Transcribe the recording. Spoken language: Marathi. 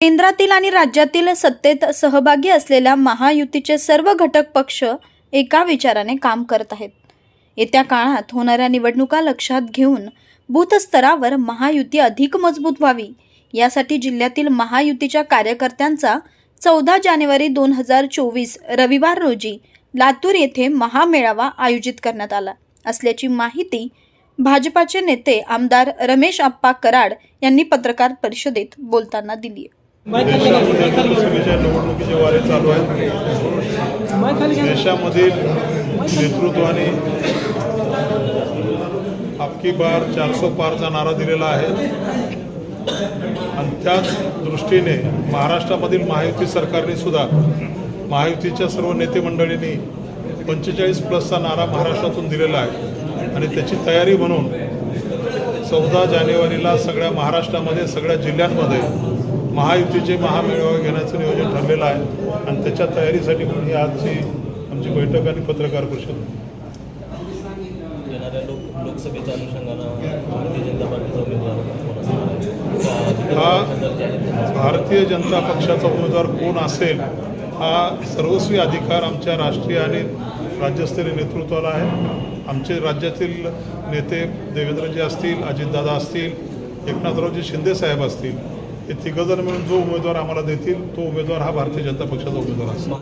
केंद्रातील आणि राज्यातील सत्तेत सहभागी असलेल्या महायुतीचे सर्व घटक पक्ष एका विचाराने काम करत आहेत. येत्या काळात होणाऱ्या निवडणुका लक्षात घेऊन बूथस्तरावर महायुती अधिक मजबूत व्हावी यासाठी जिल्ह्यातील महायुतीच्या कार्यकर्त्यांचा चौदा जानेवारी दोन हजार चोवीस रविवार रोजी लातूर येथे महामेळावा आयोजित करण्यात आला असल्याची माहिती भाजपाचे नेते आमदार रमेश आप्पा कराड यांनी पत्रकार परिषदेत बोलताना दिली आहे लोकसभेच्या निवडणुकीचे वारे चालू आहेत देशामधील नेतृत्वाने आपकी बार चारसो पारचा नारा दिलेला आहे. आणि त्याच दृष्टीने महाराष्ट्रामधील महायुती सरकारने सुद्धा महायुतीच्या सर्व नेते मंडळींनी पंचेचाळीस प्लसचा नारा महाराष्ट्रातून दिलेला आहे. आणि त्याची तयारी म्हणून चौदा जानेवारीला सगळ्या महाराष्ट्रामध्ये सगळ्या जिल्ह्यांमध्ये महायुतीचे महामेळावे घेण्याचं नियोजन ठरलेलं आहे. आणि त्याच्या तयारीसाठी म्हणून ही आजची आमची बैठक आणि पत्रकार परिषद. येणाऱ्या लोक लोकसभेच्या अनुषंगानं भारतीय जनता पार्टीचा उमेदवार? हा भारतीय जनता पक्षाचा उमेदवार कोण असेल हा सर्वस्वी अधिकार आमच्या राष्ट्रीय आणि राज्यस्तरीय नेतृत्वाला आहे. आमचे राज्यातील नेते देवेंद्रजी असतील अजितदादा असतील एकनाथरावजी शिंदे साहेब असतील हे तिघंजण मिळून जो उमेदवार आम्हाला देतील तो उमेदवार हा भारतीय जनता पक्षाचा उमेदवार असतो